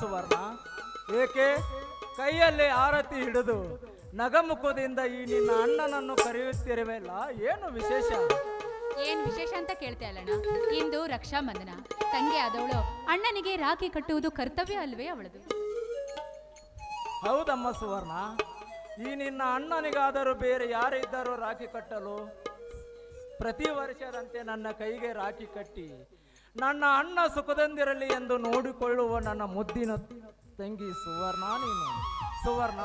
ಸುವರ್ಣ ಏಕೆ ಕೈಯಲ್ಲಿ ಆರತಿ ಹಿಡಿದು ನಗಮುಖದಿಂದ ಈ ನಿನ್ನ ಅಣ್ಣನನ್ನು ಕರೆಯುತ್ತಿರುವೆಲ್ಲ ಏನು ವಿಶೇಷ? ಏನ್ ವಿಶೇಷ ಅಂತ ಕೇಳ್ತಾ ಅಲ್ಲಣ್ಣ. ಇಂದು ರಕ್ಷಾ ಬಂಧನ. ತಂಗಿ ಆದವಳು ಅಣ್ಣನಿಗೆ ರಾಖಿ ಕಟ್ಟುವುದು ಕರ್ತವ್ಯ ಅಲ್ವೇ ಅವಳದು? ಹೌದಮ್ಮ ಸುವರ್ಣ. ಈ ನಿನ್ನ ಅಣ್ಣನಿಗಾದರೂ ಬೇರೆ ಯಾರಿದ್ದರೂ ರಾಖಿ ಕಟ್ಟಲು? ಪ್ರತಿ ವರ್ಷದಂತೆ ನನ್ನ ಕೈಗೆ ರಾಖಿ ಕಟ್ಟಿ ನನ್ನ ಅಣ್ಣ ಸುಖದಂದಿರಲಿ ಎಂದು ನೋಡಿಕೊಳ್ಳುವ ನನ್ನ ಮುದ್ದಿನ ತಂಗಿ ಸುವರ್ಣ ನೀನು. ಸುವರ್ಣ,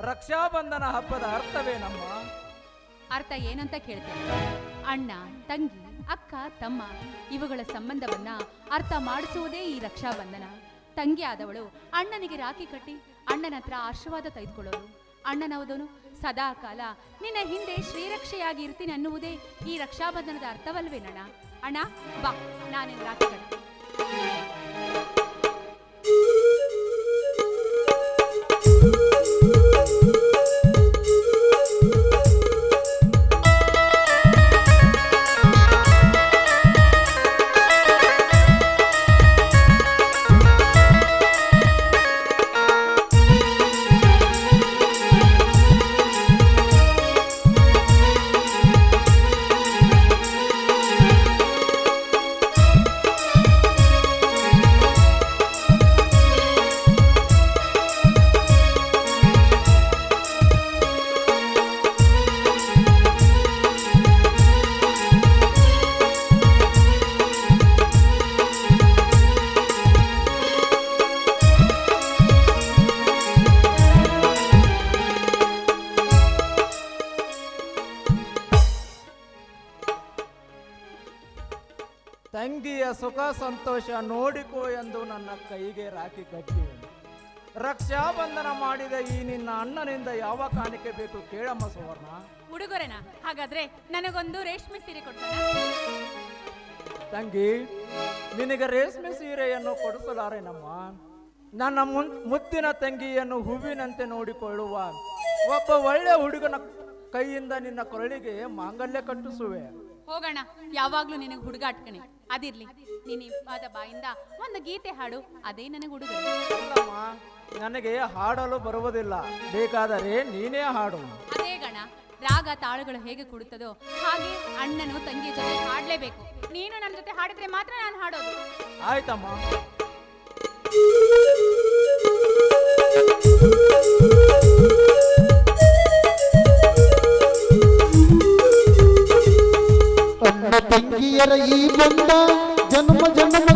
ರಕ್ಷಾಬಂಧನ ಹಬ್ಬದ ಅರ್ಥವೇನಮ್ಮ? ಅರ್ಥ ಏನಂತ ಕೇಳ್ತೇನೆ. ಅಣ್ಣ, ತಂಗಿ, ಅಕ್ಕ, ತಮ್ಮ ಇವುಗಳ ಸಂಬಂಧವನ್ನ ಅರ್ಥ ಮಾಡಿಸುವುದೇ ಈ ರಕ್ಷಾ ಬಂಧನ ತಂಗಿ ಆದವಳು ಅಣ್ಣನಿಗೆ ರಾಖಿ ಕಟ್ಟಿ ಅಣ್ಣನ ಹತ್ರ ಆಶೀರ್ವಾದ ತೆಗೆದುಕೊಳ್ಳೋದು. ಅಣ್ಣನವದನು ಸದಾ ಕಾಲ ನಿನ್ನ ಹಿಂದೆ ಶ್ರೀರಕ್ಷೆಯಾಗಿ ಇರ್ತೀನಿ ಅನ್ನುವುದೇ ಈ ರಕ್ಷಾಬಂಧನದ ಅರ್ಥವಲ್ವೇನಣ್ಣ? ಅಣ್ಣ ಬಾ ನಾನಿನ್ ಸುಖ ಸಂತೋಷ ನೋಡಿಕೋ ಎಂದು ನನ್ನ ಕೈಗೆ ರಾಖಿ ಕಟ್ಟಿ ರಕ್ಷಾಬಂಧನ ಮಾಡಿದ ಈ ನಿನ್ನ ಅಣ್ಣನಿಂದ ಯಾವ ಕಾಣಿಕೆ ಬೇಕು ಕೇಳಮ್ಮ ಸುವರ್ಣ. ಉಡುಗೊರೆನ? ಹಾಗಾದ್ರೆ ನನಗೊಂದು ರೇಷ್ಮೆ ಸೀರೆ ಕೊಡ್ತಾನ ತಂಗಿ ನಿನಗೆ ರೇಷ್ಮೆ ಸೀರೆಯನ್ನು ಕೊಡಿಸಲಾರೆನಮ್ಮ. ನನ್ನ ಮುನ್ ಮುತ್ತಿನ ತಂಗಿಯನ್ನು ಹೂವಿನಂತೆ ನೋಡಿಕೊಳ್ಳುವ. ಒಬ್ಬ ಒಳ್ಳೆ ಹುಡುಗನ ಕೈಯಿಂದ ನಿನ್ನ ಕೊರಳಿಗೆ ಮಾಂಗಲ್ಯ ಕಟ್ಟಿಸುವೆ. ಹೋಗೋಣ. ಯಾವಾಗ್ಲೂ ನಿನಗೆ ಹುಡುಗಾಟ್ಕಣೆ ಅದಿರ್ಲಿ. ನೀನು ಇಬ್ಬಾದ ಬಾಯಿಂದ ಒಂದು ಗೀತೆ ಹಾಡು. ಅದೇ ನನಗೆ ಹುಡುಗ ನನಗೆ ಹಾಡಲು ಬರುವುದಿಲ್ಲ. ಬೇಕಾದರೆ ನೀನೇ ಹಾಡು. ಅದೇ ಗಣ. ರಾಗ ತಾಳುಗಳು ಹೇಗೆ ಕೊಡುತ್ತದೋ ಹಾಗೆ ಅಣ್ಣನು ತಂಗಿ ಜೊತೆ ಹಾಡ್ಲೇಬೇಕು. ನೀನು ನನ್ನ ಜೊತೆ ಹಾಡಿದ್ರೆ ಮಾತ್ರ ನಾನು ಹಾಡೋದು. ಆಯ್ತಮ್ಮ. ತಂಗಿಯರ ಈ ಬಂದ ಜನ್ಮ ಜನ್ಮಗಳ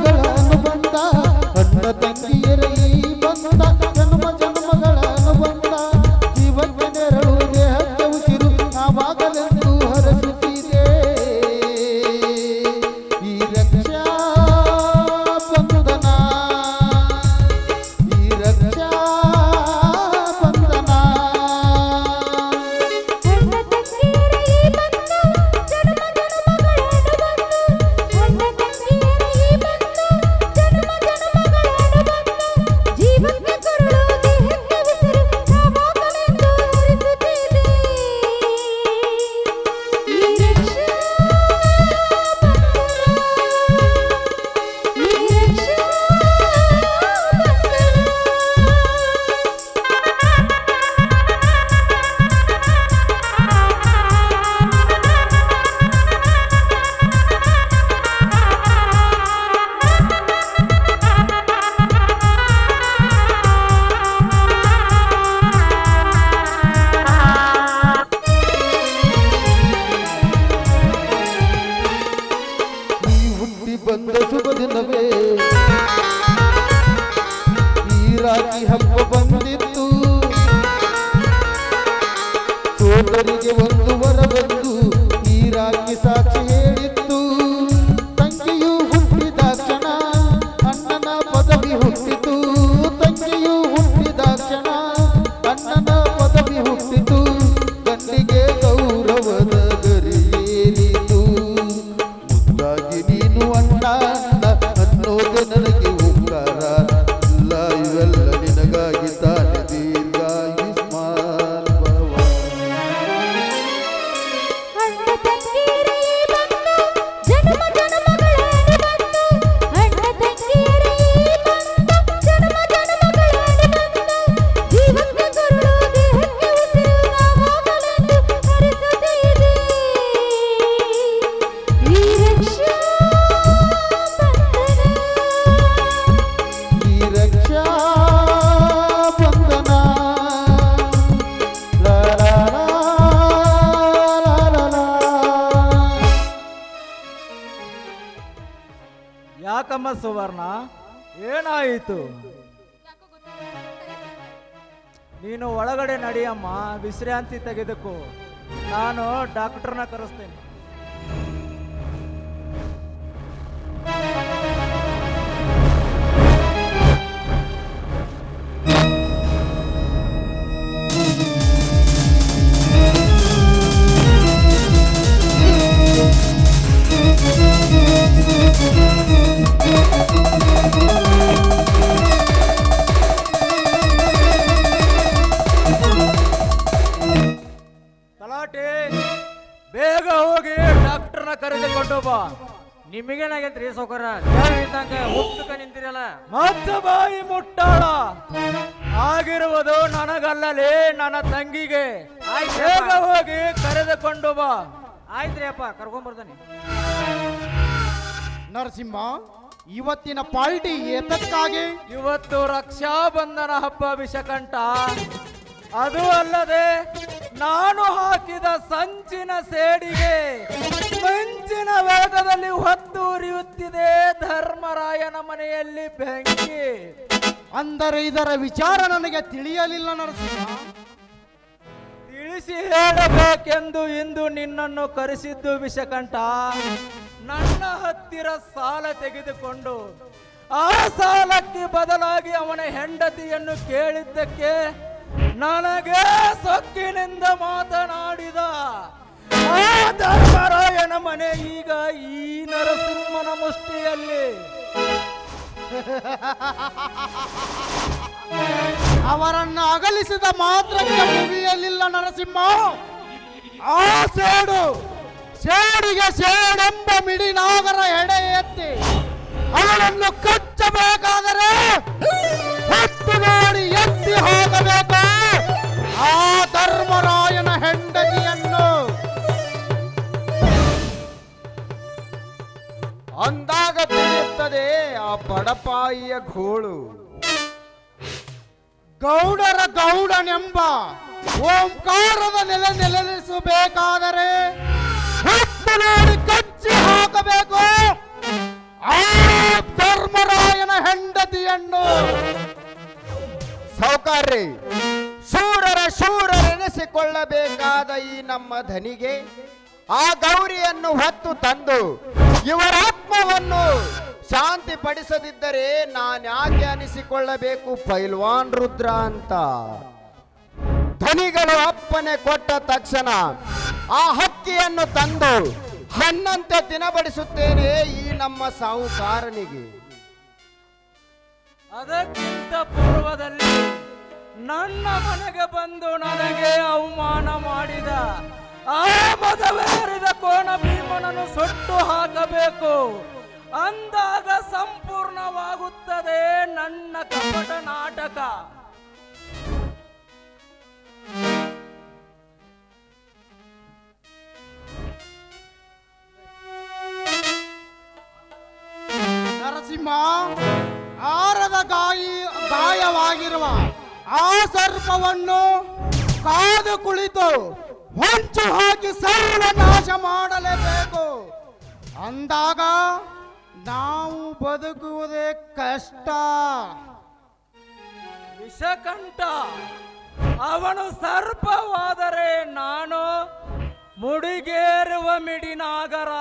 ಬಂದ ಶುಭ ದಿನವೇ. ಈ ರಾಖಿ ಹಬ್ಬ ಬಂದಿತ್ತು. ಸೋದರಿಗೆ ಒಂದು ವರ ಈ ಯಾಕಮ್ಮ ಸುವರ್ಣ? ಏನಾಯಿತು? ನೀನು ಒಳಗಡೆ ನಡಿಯಮ್ಮ ವಿಶ್ರಾಂತಿ ತೆಗೆದುಕೋ. ನಾನು ಡಾಕ್ಟರ್ನ ಕರೆಸ್ತೇನೆ. ಕರೆದುಕೊಂಡು ಬಾ ನಿಮಗೇನಾಗೈತ್ರಿ ಸೌಕರ ಇದ್ದಂಗ ಹುಟ್ಟಕ ನಿಂತಿರಲ್ಲ. ಮತ್ತ ಬಾಯಿ ಮುಟ್ಟಾಳ. ಆಗಿರುವುದು ನನಗಲ್ಲಲೇ ನನ್ನ ತಂಗಿಗೆ. ಬೇಗ ಹೋಗಿ ಕರೆದುಕೊಂಡು ಬಾ. ಆಯ್ತ್ರಿ ಅಪ್ಪ ಕರ್ಕೊಂಡ್ ಬರ್ತಾನೆ ನರಸಿಂಹ ಇವತ್ತಿನ ಪಾಲ್ಟಿ ಏತಕ್ಕಾಗಿ? ಇವತ್ತು ರಕ್ಷಾ ಬಂಧನ ಹಬ್ಬ ವಿಷಕಂಠ. ಅದು ಅಲ್ಲದೆ ನಾನು ಹಾಕಿದ ಸಂಚಿನ ಸೇಡಿಗೆ. ಹೊತ್ತು ಉರಿಯುತ್ತಿದೆ ಧರ್ಮರಾಯನ ಮನೆಯಲ್ಲಿ ಬೆಂಕಿ. ಅಂದರೆ ಇದರ ವಿಚಾರ ನನಗೆ ತಿಳಿಯಲಿಲ್ಲ ನರಸಿಂಹ. ತಿಳಿಸಿ ಹೇಳಬೇಕೆಂದು ಇಂದು ನಿನ್ನನ್ನು ಕರೆಸಿದ್ದು ವಿಷಕಂಠ. ನನ್ನ ಹತ್ತಿರ ಸಾಲ ತೆಗೆದುಕೊಂಡು ಆ ಸಾಲಕ್ಕೆ ಬದಲಾಗಿ ಅವನ ಹೆಂಡತಿಯನ್ನು ಕೇಳಿದ್ದಕ್ಕೆ ನನಗೆ ಸೊಕ್ಕಿನಿಂದ ಮಾತನಾಡಿದ. ಧರ್ಮರಾಯನ ಮನೆ ಈಗ ಈ ನರಸಿಂಹನ ಮುಷ್ಟಿಯಲ್ಲಿ. ಅವರನ್ನು ಅಗಲಿಸಿದ ಮಾತ್ರಕ್ಕೆ ಮುಗಿಯಲಿಲ್ಲ ನರಸಿಂಹ. ಆ ಸೇಡು, ಸೇಡಿಗೆ ಸೇಡೆಂಬ ಮಿಡಿನಾಗರ ಎಡೆ ಎತ್ತಿ ಅವರನ್ನು ಕಚ್ಚಬೇಕಾದರೆ ಎತ್ತಿ ಹೋಗಬೇಕು. ಆ ಧರ್ಮರಾಯನ ಅಂದಾಗ ತಿಳಿಯುತ್ತದೆ ಆ ಬಡಪಾಯಿಯ ಗೋಳು. ಗೌಡರ ಗೌಡನೆಂಬ ಓಂಕಾರದ ನೆಲೆ ನೆಲೆಸಬೇಕಾದರೆ ಕಚ್ಚಿ ಹಾಕಬೇಕು. ಆ ಧರ್ಮರಾಯನ ಹೆಂಡತಿಯನ್ನು. ಸೌಕಾರ್ರಿ ಶೂರರ ಶೂರರೆನಿಸಿಕೊಳ್ಳಬೇಕಾದ ಈ ನಮ್ಮ ಧನಿಗೆ ಆ ಗೌರಿಯನ್ನು ಹೊತ್ತು ತಂದು ಶಾಂತಿ ಪಡಿಸದಿದ್ದರೆ ನಾನ್ಯಾಕೆ ಅನಿಸಿಕೊಳ್ಳಬೇಕು, ಪೈಲ್ವಾನ್ ರುದ್ರ ಅಂತ? ಧನಿಗಳು ಅಪ್ಪನೆ ಕೊಟ್ಟ ತಕ್ಷಣ ಆ ಹಕ್ಕಿಯನ್ನು ತಂದು ಹಣ್ಣಂತೆ ತಿನಬಡಿಸುತ್ತೇನೆ ಈ ನಮ್ಮ ಸಾಹುಕಾರನಿಗೆ. ಅದಕ್ಕಿಂತ ಪೂರ್ವದಲ್ಲಿ ನನ್ನ ಮನೆಗೆ ಬಂದು ನನಗೆ ಅವಮಾನ ಮಾಡಿದ ಆ ಮದವೇರಿದ ಕೋಣ ಭೀಮನನ್ನು ಸುಟ್ಟು ಹಾಕಬೇಕು. ಅಂದಾಗ ಸಂಪೂರ್ಣವಾಗುತ್ತದೆ ನನ್ನ ಕಪಟ ನಾಟಕ. ನರಸಿಂಹ, ಆರದ ಗಾಯಿ, ಗಾಯವಾಗಿರುವ ಆ ಸರ್ಪವನ್ನು ಕಾದು ಕುಳಿತು ಹೊಂಚು ಹಾಕಿ ಸರ್ವನಾಶ ಮಾಡಲೇಬೇಕು. ಅಂದಾಗ ನಾವು ಬದುಕುವುದೇ ಕಷ್ಟ. ವಿಷಕಂಠ, ಅವನು ಸರ್ಪವಾದರೆ ನಾನು ಮುಡಿಗೇರುವ ಮಿಡಿ ನಾಗರ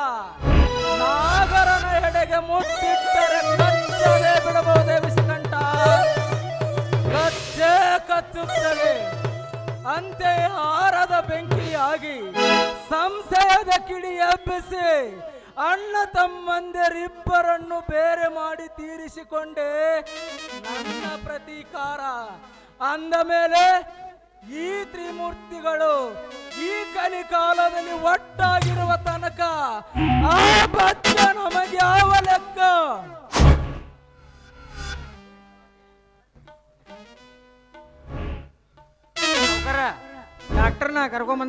ನಾಗರನ ಎಡೆಗೆ ಮುಟ್ಟಿಟ್ಟರೆ ಕಚ್ಚದೆ ಬಿಡಬಹುದೇ ವಿಷಕಂಠ? ಕಚ್ಚೆ ಕಚ್ಚುತ್ತದೆ ಅಂತೆ ಹಾರದ ಬೆಂಕಿಯಾಗಿ ಸಂಶಯದ ಕಿಡಿ ಎಬ್ಬಿಸಿ ಅಣ್ಣ ತಮ್ಮಂದಿರಿಬ್ಬರನ್ನು ಬೇರೆ ಮಾಡಿ ತೀರಿಸಿಕೊಂಡೆ. ನನ್ನ ಪ್ರತೀಕಾರ. ಅಂದ ಮೇಲೆ ಈ ತ್ರಿಮೂರ್ತಿಗಳು ಈ ಕಲಿಕಾಲದಲ್ಲಿ ಒಟ್ಟಾಗಿರುವ ತನಕ ಆ ಬಚ್ಚ ನಮಗೆ ಯಾವ ಲೆಕ್ಕ? ಡಾಕ್ಟರ್ನ ಕರ್ಕೊಂಡ್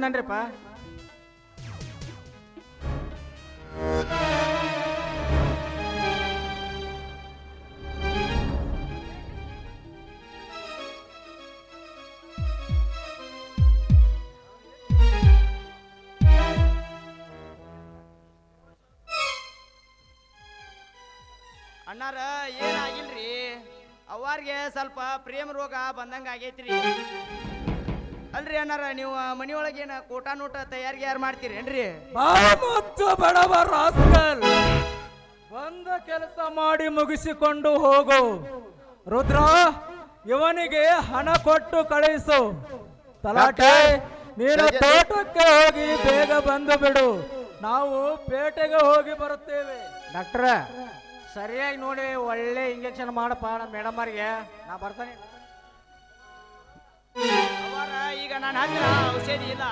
ಅಣ್ಣಾರ ಏನಾಗಿಲ್ರಿ? ಅವ್ವಾರ್ಗೆ ಸ್ವಲ್ಪ ಪ್ರೇಮ ರೋಗ ಬಂದಂಗ ಆಗೈತ್ರಿ ಅಲ್ರಿ ಅಣ್ಣಾರ ನೀವು ಮನಿಯೊಳಗೇನ ಕೋಟಾ ನೋಟ ತಯಾರಿಗೆ ಯಾರು ಮಾಡ್ತೀರೇನ್ರಿ? ಬಾ ಮುಚ್ಚು ಬಡವ ರಾಸ್ಕಲ್ ಬಂದ ಕೆಲಸ ಮಾಡಿ ಮುಗಿಸಿಕೊಂಡು ಹೋಗು. ರುದ್ರ ಇವನಿಗೆ ಹಣ ಕೊಟ್ಟು ಕಳಿಸು. ತಲಾಟೆ ನೀನು ತೋಟಕ್ಕೆ ಹೋಗಿ ಬೇಗ ಬಂದು ಬಿಡು. ನಾವು ಪೇಟೆಗೆ ಹೋಗಿ ಬರುತ್ತೇವೆ. ಡಾಕ್ಟ್ರ ಸರಿಯಾಗಿ ನೋಡಿ ಒಳ್ಳೆ ಇಂಜೆಕ್ಷನ್ ಮಾಡಪ್ಪ ನಮ್ಮ ಮೇಡಮರ್ಗೆ ನಾ ಬರ್ತಾನೆ. ಈಗ ನಾನು ಹತ್ರ ಔಷಧಿ ಇಲ್ಲ.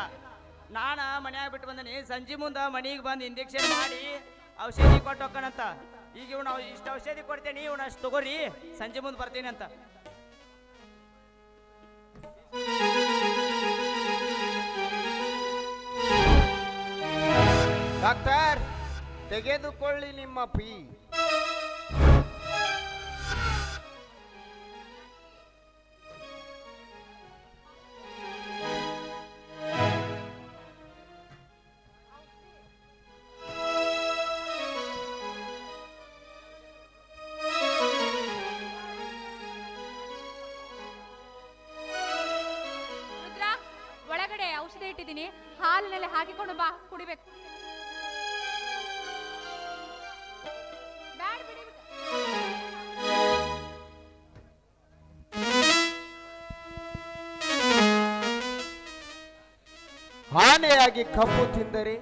ನಾನ ಮನ್ಯಾಗ ಬಿಟ್ಟು ಬಂದನಿ. ಸಂಜೆ ಮುಂದ ಮನೆಗೆ ಬಂದು ಇಂಜೆಕ್ಷನ್ ಮಾಡಿ ಔಷಧಿ ಕೊಟ್ಟು ಹೋಗ್ಕಣಂತ ಈಗ ಇವ್ನು ಇಷ್ಟು ಔಷಧಿ ಕೊಡ್ತೇನೆ, ಇವ್ನ ಅಷ್ಟು ತಗೋರಿ. ಸಂಜೆ ಮುಂದೆ ಬರ್ತೀನಿ ಅಂತ. ಡಾಕ್ಟರ್, ತೆಗೆದುಕೊಳ್ಳಿ ನಿಮ್ಮ ಪಿ. ಔಷಧಿ ಇಟ್ಟಿದ್ದೀನಿ ಹಾಲಿನಲ್ಲಿ ಹಾಕಿಕೊಂಡು ಬಾ, ಕುಡಿಬೇಕು. ಆನೆಯಾಗಿ ಕಬ್ಬು ತಿಂದರೆ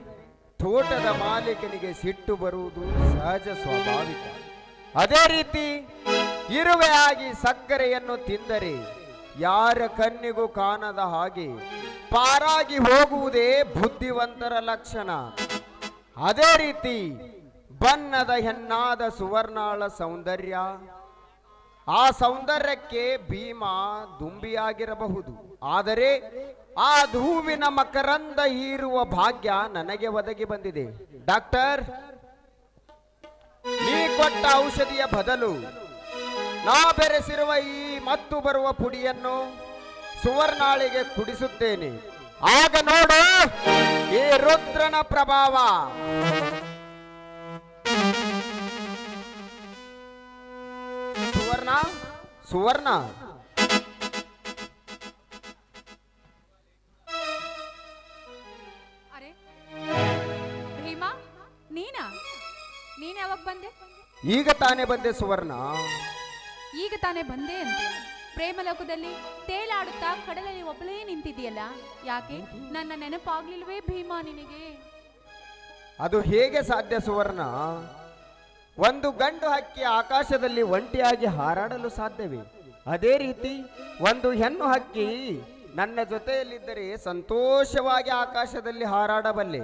ತೋಟದ ಮಾಲೀಕನಿಗೆ ಸಿಟ್ಟು ಬರುವುದು ಸಹಜ ಸ್ವಾಭಾವಿಕ. ಅದೇ ರೀತಿ ಇರುವೆಯಾಗಿ ಸಕ್ಕರೆಯನ್ನು ತಿಂದರೆ ಯಾರ ಕಣ್ಣಿಗೂ ಕಾಣದ ಹಾಗೆ ಪಾರಾಗಿ ಹೋಗುವುದೇ ಬುದ್ಧಿವಂತರ ಲಕ್ಷಣ. ಅದೇ ರೀತಿ ಬಣ್ಣದ ಹೆಣ್ಣಾದ ಸುವರ್ಣಾಳ ಸೌಂದರ್ಯ. ಆ ಸೌಂದರ್ಯಕ್ಕೆ ಭೀಮ ದುಂಬಿಯಾಗಿರಬಹುದು. ಆದರೆ ಆ ಧೂವಿನ ಮಕರಂದ ಹೀರುವ ಭಾಗ್ಯ ನನಗೆ ಒದಗಿ ಬಂದಿದೆ. ಡಾಕ್ಟರ್, ನೀ ಕೊಟ್ಟ ಔಷಧಿಯ ಬದಲು ನಾ ಬೆರೆಸಿರುವ ಈ ಮತ್ತು ಬರುವ ಪುಡಿಯನ್ನು ಸುವರ್ಣಾಳಿಗೆ ಕುಡಿಸುತ್ತೇನೆ. ಆಗ ನೋಡು ಈ ರುದ್ರನ ಪ್ರಭಾವ. ಸುವರ್ಣ? ಸುವರ್ಣ? ಅರೆ ಭೀಮಾ ನೀನಾ? ನೀನ್ ಯಾವಾಗ ಬಂದೆ? ಈಗ ತಾನೇ ಬಂದೆ ಸುವರ್ಣ. ಈಗ ತಾನೇ ಬಂದೆ ಪ್ರೇಮ ಪ್ರೇಮಲೋಕದಲ್ಲಿ ತೇಲಾಡುತ್ತಾ ಕಡಲಲ್ಲಿ ಒಬ್ಬಳೇ ನಿಂತಿದೆಯಲ್ಲ ಯಾಕೆ? ನನ್ನ ನೆನಪಾಗ್ಲಿಲ್ವೇ ಭೀಮಾ ನಿನಗೆ? ಅದು ಹೇಗೆ ಸಾಧ್ಯ ಸುವರ್ಣ? ಒಂದು ಗಂಡು ಹಕ್ಕಿ ಆಕಾಶದಲ್ಲಿ ಒಂಟಿಯಾಗಿ ಹಾರಾಡಲು ಸಾಧ್ಯವೇ? ಅದೇ ರೀತಿ ಒಂದು ಹೆಣ್ಣು ಹಕ್ಕಿ ನನ್ನ ಜೊತೆಯಲ್ಲಿದ್ದರೆ ಸಂತೋಷವಾಗಿ ಆಕಾಶದಲ್ಲಿ ಹಾರಾಡಬಲ್ಲೆ?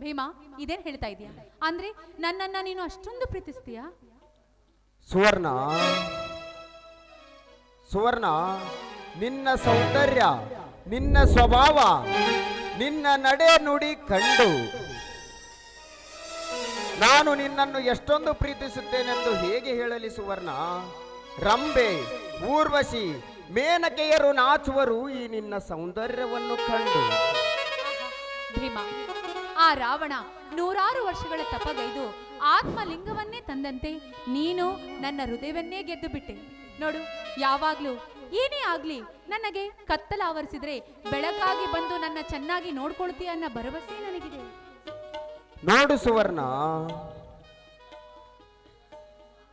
ಭೀಮಾ ಇದೇನ್ ಹೇಳ್ತಾ ಇದೀಯ? ಅಂದ್ರೆ ನನ್ನನ್ನ ನೀನು ಅಷ್ಟೊಂದು ಪ್ರೀತಿಸ್ತೀಯಾ? ಸುವರ್ಣ ಸುವರ್ಣ ನಿನ್ನ ಸೌಂದರ್ಯ, ನಿನ್ನ ಸ್ವಭಾವ, ನಿನ್ನ ನಡೆ ನುಡಿ ಕಂಡು. ನಾನು ನಿನ್ನನ್ನು ಎಷ್ಟೊಂದು ಪ್ರೀತಿಸುತ್ತೇನೆಂದು ಹೇಗೆ ಹೇಳಲಿ ಸುವರ್ಣ? ರಂಬೆ, ಊರ್ವಶಿ, ಮೇನಕೆಯರು ನಾಚುವರು ಈ ನಿನ್ನ ಸೌಂದರ್ಯವನ್ನು ಕಂಡು. ಆ ರಾವಣ ನೂರಾರು ವರ್ಷಗಳ ತಪಗೈದು ಆತ್ಮಲಿಂಗವನ್ನೇ ತಂದಂತೆ ನೀನು ನನ್ನ ಹೃದಯವನ್ನೇ ಗೆದ್ದು ಬಿಟ್ಟೆ ನೋಡು, ಯಾವಾಗ್ಲೂ ಏನೇ ಆಗ್ಲಿ, ನನಗೆ ಕತ್ತಲ ಆವರಿಸಿದ್ರೆ ಬೆಳಕಾಗಿ ಬಂದು ನನ್ನ ಚೆನ್ನಾಗಿ ನೋಡ್ಕೊಳ್ತೀಯ ಅನ್ನೋ ಭರವಸೆ ನನಗಿದೆ. ನೋಡು ಸುವರ್ಣ,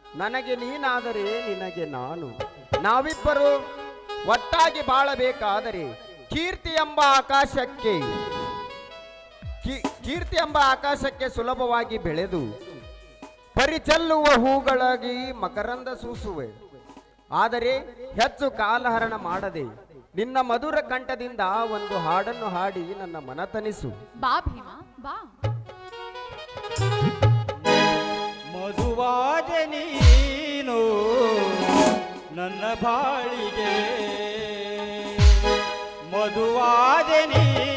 ನನಗೆ ನೀನಾದರೆ ನಿನಗೆ ನಾನು, ನಾವಿಬ್ಬರು ಒಟ್ಟಾಗಿ ಬಾಳಬೇಕಾದರೆ ಕೀರ್ತಿ ಎಂಬ ಆಕಾಶಕ್ಕೆ ಕೀರ್ತಿ ಎಂಬ ಆಕಾಶಕ್ಕೆ ಸುಲಭವಾಗಿ ಬೆಳೆದು ಪರಿಚಲ್ಲುವ ಹೂಗಳಾಗಿ ಮಕರಂದ ಸೂಸುವೆ. ಆದರೆ ಹೆಚ್ಚು ಕಾಲಹರಣ ಮಾಡದೆ ನಿನ್ನ ಮಧುರ ಕಂಠದಿಂದ ಒಂದು ಹಾಡನ್ನು ಹಾಡಿ ನನ್ನ ಮನ ತನಿಸು ಬಾ ಭೀಮ ಬಾ. ಮಧುವಾದ ನೀನು ನನ್ನ ಬಾಳಿಗೆ. ಮಧುವಾದ ನೀನು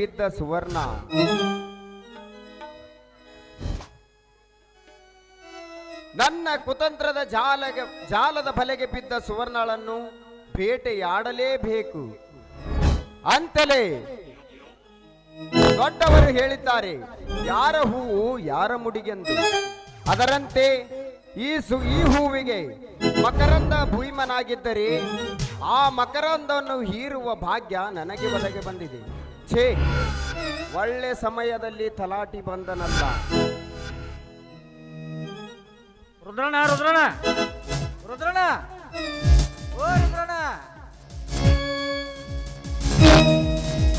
ಬಿದ್ದ ಸುವರ್ಣ. ನನ್ನ ಕುತಂತ್ರದ ಜಾಲ ಜಾಲದ ಬಲೆಗೆ ಬಿದ್ದ ಸುವರ್ಣಳನ್ನು ಬೇಟೆಯಾಡಲೇಬೇಕು. ಅಂತಲೇ ದೊಡ್ಡವರು ಹೇಳಿದ್ದಾರೆ, ಯಾರ ಹೂವು ಯಾರ ಮುಡಿಗೆಂದು? ಅದರಂತೆ ಈ ಸು, ಈ ಹೂವಿಗೆ ಮಕರಂದ ಭೂಮನಾಗಿದ್ದರೆ ಆ ಮಕರಂದವನ್ನು ಹೀರುವ ಭಾಗ್ಯ ನನಗೆ ಒದಗಿ ಬಂದಿದೆ. ಛೇ ಒಳ್ಳೆ ಸಮಯದಲ್ಲಿ ತಲಾಟಿ ಬಂದನಲ್ಲ. ರುದ್ರಣ ರುದ್ರಣ ರುದ್ರಣ ಓ ರುದ್ರಣ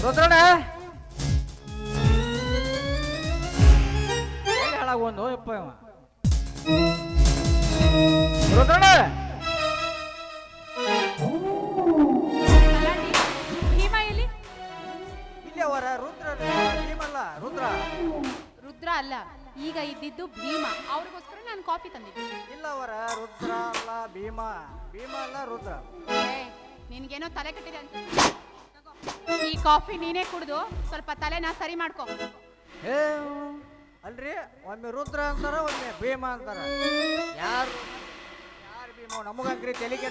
ರುದ್ರಣ ಒಂದು ಯಪ್ಪ ಇವ. ರುದ್ರ. ರುದ್ರ ಅಲ್ಲ ಈಗ ಇದ್ದಿದ್ದು ಭೀಮ. ಅವ್ರಿಗೋಸ್ಕರ ನಾನು ಕಾಫಿ ತಂದಿದ್ದೀನಿ. ಇಲ್ಲ ಅವರ ರುದ್ರ ಅಲ್ಲ ಭೀಮ. ಭೀಮ ಅಲ್ಲ ರುದ್ರ. ಏ, ನಿನ್ಗೇನೋ ತಲೆ ಕಟ್ಟಿದೆ ಅಂತ. ಈ ಕಾಫಿ ನೀನೇ ಕುಡಿದು ಸ್ವಲ್ಪ ತಲೆನ ಸರಿ ಮಾಡ್ಕೊ. ಏ ಅಲ್ರಿ? ಒಮ್ಮೆ ರುದ್ರ ಅಂತಾರ ಒಮ್ಮೆ ಭೀಮ ಅಂತಾರ. ಯಾರು? ಯಾರು ಭೀಮ? ನಮಗಂಗ್ರಿ ತೆಲಿಗೆ